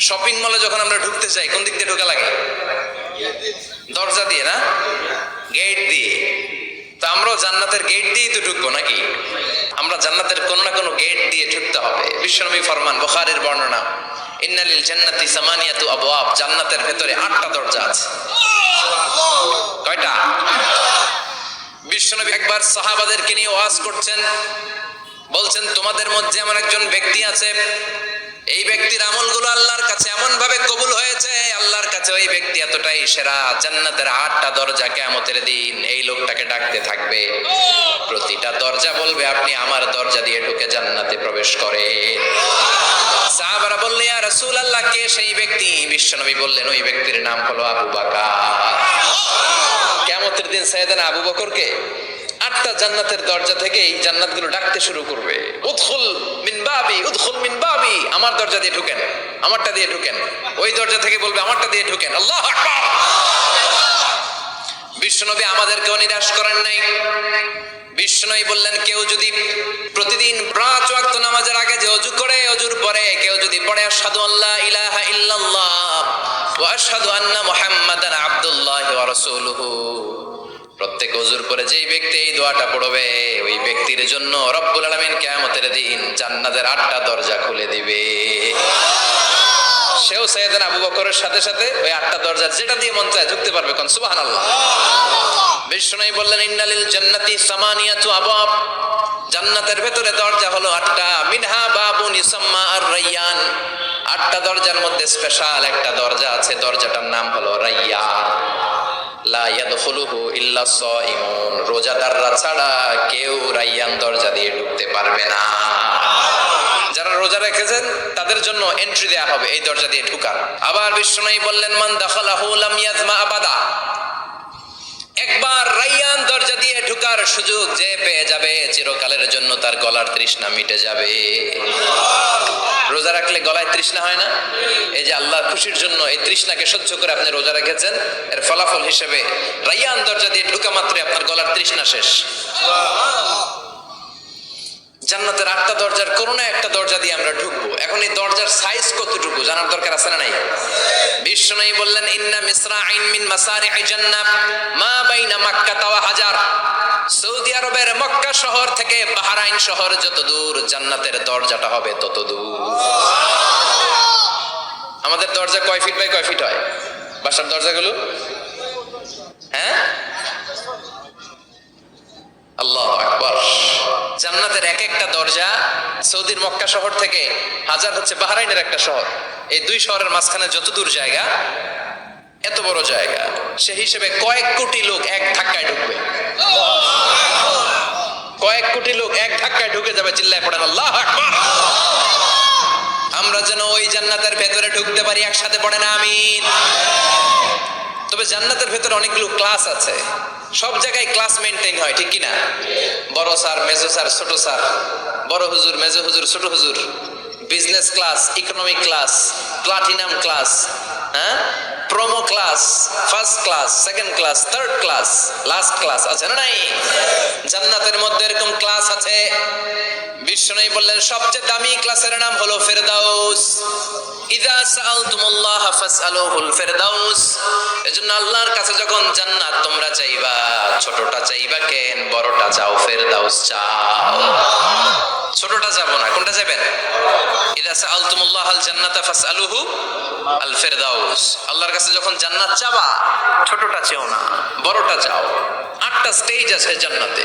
Shopping মলে যখন আমরা ঢুকতে চাই কোন দিক দিয়ে ঢোকা লাগে? দরজা দিয়ে, না? গেট দিয়ে। তো আমরাও জান্নাতের গেট দিয়েই তো ঢুকবো নাকি? আমরা জান্নাতের কোনো না কোনো গেট দিয়ে ঢুকতে হবে। বিশ্বনবী ফরমান, বুখারীর বর্ণনা, ইন্নালিল জান্নাতি সামানিয়াতু আবওয়াব। জান্নাতের ভেতরে আটটা দরজা আছে। কয়টা? বিশ্বনবী একবার সাহাবাদেরকে নিয়ে ওয়াজ করছেন। বলছেন, তোমাদের মধ্যে এমন একজন ব্যক্তি আছে এই ব্যক্তির আমলগুলো আল্লাহর কাছে এমন ভাবে কবুল হয়েছে, আল্লাহর কাছে ওই ব্যক্তি এতটাই সেরা, জান্নাতের আটটা দরজা কেমতের দিন এই লোকটাকে ডাকতে থাকবে। প্রতিটা দরজা বলবে, আপনি আমার দরজা দিয়ে ঢুকে জান্নাতে প্রবেশ করে সাহাবারা আর রাসূল আল্লাহ কে সেই ব্যক্তি? বিশ্বনবী বললেন, ওই ব্যক্তির নাম হলো আবু বাকার। কেমতের দিন সাইয়েদানা আবু বকরকে আটটা জান্নাতের দরজা থেকে এই জান্নাতগুলো ডাকতে শুরু করবে। উদখুল মিন বাবি, উদখুল মিন বাবি। আমার দরজা দিয়ে ঢুকেন, আমারটা দিয়ে ঢুকেন। ওই দরজা থেকে বলবে, আমারটা দিয়ে ঢুকেন। আল্লাহ আকবার! বিশ্বনবী আমাদেরকেও নিরাশ করেন নাই। বিষ্ণুই বললেন, কেউ যদি প্রতিদিন পাঁচ ওয়াক্ত নামাজের আগে যে অজু করে, অজুর পরে কেউ যদি পড়ে, আশহাদু আল্লাহ ইলাহা ইল্লাল্লাহ ওয়া আশহাদু আন্না মুহাম্মাদান আবদুল্লাহ ওয়া রাসূলুহু। প্রত্যেক অজুর পরে যেই ব্যক্তি এই দোয়াটা পড়বে ওই ব্যক্তির জন্য রব্বুল আলামিন কিয়ামতের দিন জান্নাতের আটটা দরজা খুলে দিবে। সেও সৈয়দান আবু বকরের সাথে সাথে ওই আটটা দরজা যেটা দিয়ে মন চায় ঢুকতে পারবে কোন? সুবহানাল্লাহ। বিষ্ণুই বললেন ইন্নালিল জান্নাতি সামানিয়াতু আবাব জান্নাতের ভেতরে দরজা হলো আটটা। মিনহা বাবুন ইসাম্মা আর রাইয়ান আটটা দরজার মধ্যে স্পেশাল একটা দরজা আছে দরজাটার নাম হলো রাইয়ান। রোজাদাররা ছাড়া কেউ রাইয়ান দরজা দিয়ে ঢুকতে পারবে না। যারা রোজা রেখেছেন, তাদের জন্য এন্ট্রি দেয়া হবে এই দরজা দিয়ে ঢুকার। আবার বিশ্বনাই বললেন, মান দাখালাহু লাম ইয়াজমা আবাদা। একবার রাইয়ান দরজা দিয়ে ঢুকার সুযোগ যে পেয়ে যাবে, চিরকালের জন্য তার গলার তৃষ্ণা মিটে যাবে। রোজা রাখলে গলায় তৃষ্ণা হয় না? এই যে আল্লাহ খুশির জন্য এই তৃষ্ণাকে সহ্য করে আপনি রোজা রেখেছেন, এর ফলাফল হিসেবে রাইয়ান দরজা দিয়ে ঢুকা মাত্রই আপনার গলার তৃষ্ণা শেষ। জান্নাতের আটটা দরজার কোনো না একটা দরজা দিয়ে আমরা ঢুকবো। এখন এই দরজার সাইজ কতটুকু? জানার দরকার আছে না নাই? বিষ্ণুই বললেন, ইন্না মিসরা আইন মিন মাসারিআই জান্নাত, মা বাইনা মাক্কা তাওয়া হাজার। সৌদি আরবের মক্কা শহর থেকে বাহরাইন শহর যত দূর জান্নাতের দরজাটা হবে তত দূর। আমাদের দরজা কয় ফিট বাই কয় ফিট হয়? বাসার দরজাগুলো? হ্যাঁ? আল্লাহ আকবার। জান্নাতের এক একটা দরজা সৌদির মক্কা শহর থেকে হাজার হচ্ছে বাহরাইনের একটা শহর। এই দুই শহরের মাঝখানে যত দূর জায়গা, এত বড় জায়গা, সে হিসেবে কয়েক কোটি লোক এক ধাক্কায় ঢুকবে। কয়েক কোটি লোক এক ধাক্কায় ঢুকে যাবে চিল্লায় পড়েন, আল্লাহ আমরা যেন ওই জান্নাতের ভেতরে ঢুকতে পারি, একসাথে পড়ে না আমিন। তবে জান্নাতের ভেতরে অনেকগুলো ক্লাস আছে। সব জায়গায় ক্লাস মেনটেন হয়, ঠিক কিনা? বড় স্যার, মেজো স্যার, ছোট স্যার। বড় হুজুর, মেজো হুজুর, ছোট হুজুর। Business class economic class platinum class হ্যাঁ? Promo class first class second class third class last class আছে না নাই? জান্নাতের মধ্যে এরকম ক্লাস আছে। বিষ্ণু বললেন, সবচেয়ে দামি ক্লাসের নাম হলো ফেরদাউস। ইদা সাআলতুমুল্লাহ ফাসআলুহুল ফেরদাউস। এজন্য আল্লাহর কাছে যখন জান্নাত, তোমরা চাইবা, ছোটটা চাইবা কেন, বড়টা চাও, ফেরদাউস চাও। ছোটটা যাব না, কোনটা যাবেন ইদা সাআলতুমুল্লাহ আল জান্নাতা ফাসআলুহু আল ফেরদাউস। আল্লাহর কাছে যখন জান্নাত চাবা, ছোটটা চেও না, বড়টা চাও। আটটা স্টেজ আছে জান্নাতে।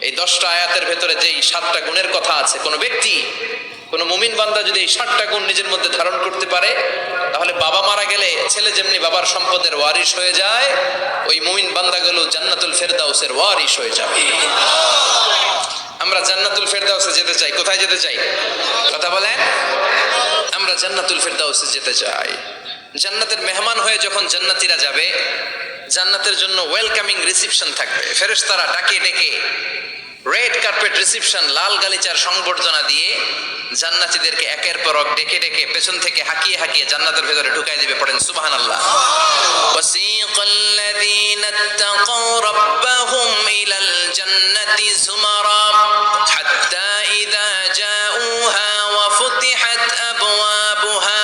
এই দশটা আয়াতের ভেতরে যেই সাতটা গুণের কথা আছে, কোনো ব্যক্তি, কোনো মুমিন বান্দা যদি এই সাতটা গুণ নিজের মধ্যে ধারণ করতে পারে, তাহলে বাবা মারা গেলে ছেলে যেমনি বাবার সম্পদের ওয়ারিশ হয়ে যায়, ওই মুমিন বান্দাগুলো জান্নাতুল ফেরদাউসের ওয়ারিশ হয়ে যাবে। আমরা জান্নাতুল ফেরদাউসে যেতে চাই, কোথায় যেতে চাই? কথা বলেন। আমরা জান্নাতুল ফেরদাউসে যেতে চাই। জান্নাতের মেহমান হয়ে যখন জান্নাতীরা যাবে, জান্নাতের জন্য ওয়েলকামিং রিসিপশন থাকবে। ফেরেশতারা ডাকে ডেকে রেড কার্পেট রিসিপশন লাল গালিচার সংবর্ধনা দিয়ে জান্নাতীদেরকে একের পর এক ডেকে ডেকে পেছন থেকে হাঁকিয়ে হাঁকিয়ে জান্নাতের ভেতরে ঢুকাই দিবে পড়েন সুবহানাল্লাহ وسيق الذين اتقوا ربهم إلى الجنة زمرا حتى إذا جاءوها وفتحت أبوابها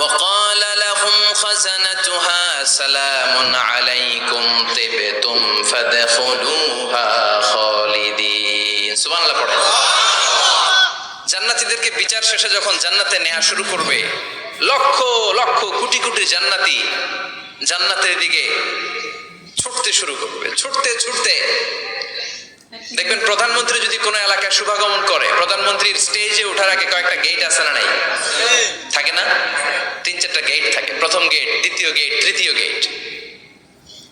وقال لهم خزنتها سلام عليكم طبتم فادخلوها পড়ে। জান্নাতিদেরকে বিচার শেষে যখন জান্নাতে নেওয়া শুরু করবে, লক্ষ লক্ষ কোটি কোটি জান্নাতি জান্নাতের দিকে ছুটতে শুরু করবে। ছুটতে ছুটতে। দেখবেন প্রধানমন্ত্রী যদি কোনো এলাকায় শুভাগমন করে, প্রধানমন্ত্রীর স্টেজে ওঠার আগে কয়েকটা গেট আছে না নাই? থাকে না? তিন চারটা গেট থাকে। প্রথম গেট দ্বিতীয় গেট তৃতীয় গেট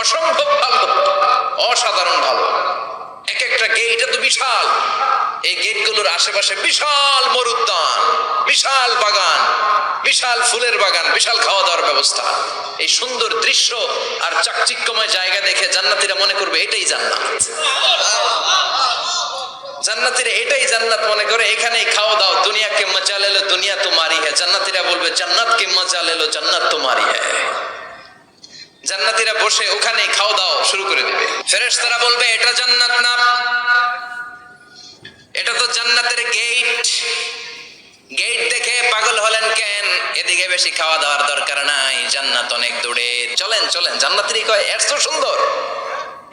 অসম্ভব ভালো, অসাধারণ ভালো। এক একটা গেট তো বিশাল। এই গেটগুলোর আশেপাশে বিশাল মরুদ্যান, বিশাল বাগান, বিশাল ফুলের বাগান, বিশাল খাওয়া দাওয়ার ব্যবস্থা। এই সুন্দর দৃশ্য আর চাকচিক্যময় জায়গা দেখে জান্নাতীরা মনে করবে এটাই জান্নাত। জান্নাতীরা এটাই জান্নাত মনে করে, এখানেই খাওয়া দাও, দুনিয়াকে মজা লেলো, দুনিয়া তোমারই হ্যাঁ জান্নাতীরা বলবে, জান্নাতকে মজা লেলো, জান্নাত তোমারই হ্যাঁ জান্নাতীরা বসে ওখানে খাওয়া দাও শুরু করে দিবে। ফেরেশতারা বলবে, এটা জান্নাত না। এটা তো জান্নাতের গেট গেট দেখে পাগল হলেন কেন? এদিকে বেশি খাওয়া দাওয়ার দরকার নাই। জান্নাত অনেক দূরে। চলেন চলেন। জান্নাতেরই কয়, এর তো সুন্দর।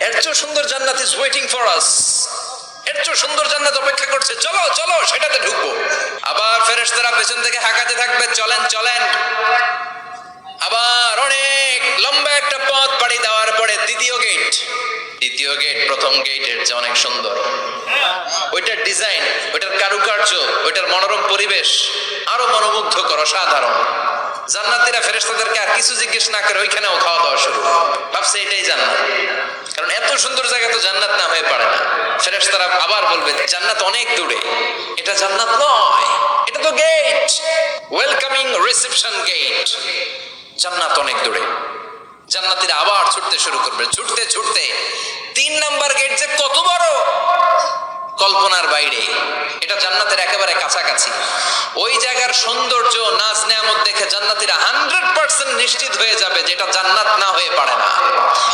এর তো সুন্দর জান্নাত ইজ ওয়েটিং ফর আস এর তো সুন্দর জান্নাত অপেক্ষা করছে। চলো চলো, সেটাতে ঢুকবো। আবার ফেরেশতারা পেছন থেকে হাঁকাতে থাকবে। চলেন চলেন। আবার অনেক লম্বা একটা পথ পাড়ি দেওয়ার পরে দ্বিতীয় গেট দ্বিতীয় গেট প্রথম গেটের যে অনেক সুন্দর। ওইটার ডিজাইন ওইটার কারুকার্য, ওইটার মনোরম পরিবেশ আরও মনোমুগ্ধকর, অসাধারণ। জান্নাতীরা ফেরেস্তাদেরকে আর কিছু জিজ্ঞেস না করে ওইখানেও খাওয়া দাওয়া শুরু। ভাবছে এটাই জান্নাত। কারণ এত সুন্দর জায়গা তো জান্নাত না হয়ে পারে না। ফেরেশতারা আবার বলবে, জান্নাত অনেক দূরে। এটা জান্নাত নয়। এটা তো গেট ওয়েলকামিং রিসেপশন গেট জান্নাত অনেক দূরে। জান্নাতীরা আবার ছুটতে শুরু করবে। ছুটতে ছুটতে তিন নাম্বার গেট যে কত বড়? কল্পনার বাইরে। এটা জান্নাতের একেবারে কাছাকাছি। ওই জায়গার সৌন্দর্য নাচ নেয়ামত দেখে জান্নাতীরা হান্ড্রেড পার্সেন্ট নিশ্চিত হয়ে যাবে যে এটা জান্নাত না হয়ে পারে না।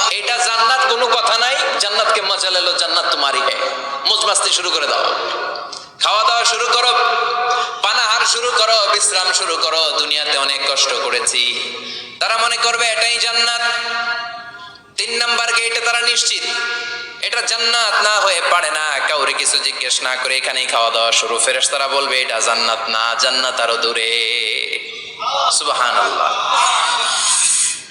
এটা জান্নাত কোনো কথা নাই। জান্নাতকে মজা লেলো জান্নাত তোমারই। হে মজমাস্তি শুরু করে দাও। খাওয়া দাওয়া শুরু করো। পানাহার শুরু করো, বিশ্রাম শুরু করো। দুনিয়াতে অনেক কষ্ট করেছি। তারা মনে করবে, এটাই জান্নাত। তিন নাম্বার গেটে তারা নিশ্চিত। এটা জান্নাত না হয়ে পারে না। কাউরে কিছু জিজ্ঞেস না করে এখানেই খাওয়া দাওয়া শুরু। ফেরেস তারা বলবে, এটা জান্নাত না। জান্নাত আরও দূরে। সুবাহান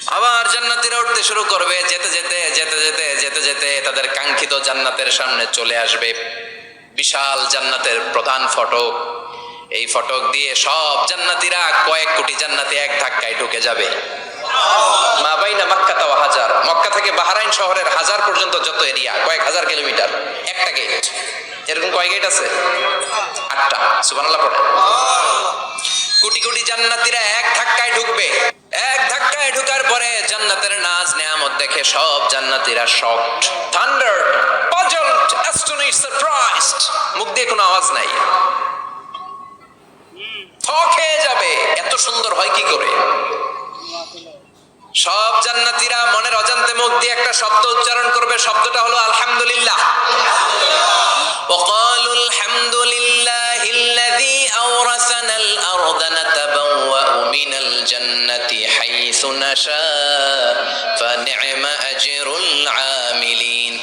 আবার জান্নাতিরা উঠতে শুরু করবে, যেতে যেতে যেতে যেতে যেতে যেতে তাদের কাঙ্ক্ষিত জান্নাতের সামনে চলে আসবে। বিশাল জান্নাতের প্রধান ফটক। এই ফটক দিয়ে সব জান্নাতিরা কয়েক কোটি জান্নাতি এক ধাক্কায় ঢুকে যাবে। মা বাইনা মক্কা তাও হাজার। মক্কা থেকে বাহারাইন শহরের হাজার পর্যন্ত যত এরিয়া, কয়েক হাজার কিলোমিটার। একটা গেট এরকম কয় গেট আছে? আটটা। সুবহানাল্লাহ পড়ে। কোটি কোটি জান্নাতীরা এক ধাক্কায় ঢুকবে। এক ধাক্কায় ঢুকার পরে জান্নাতের নাজ নেয়ামত দেখে সব জান্নাতীরা shocked thundered puzzled astonished surprised মুখ দিয়ে কোনো আওয়াজ নাই। থ খেয়ে যাবে এত সুন্দর হয় কি করে সব জান্নাতীরা মনের অজান্তে মুখ দিয়ে একটা শব্দ উচ্চারণ করবে শব্দটা হলো আলহামদুলিল্লাহ وقالوا الحمد لله الذي أورثنا الأرض نتبوأ من الجنة حيث نشاء فنعم أجر العاملين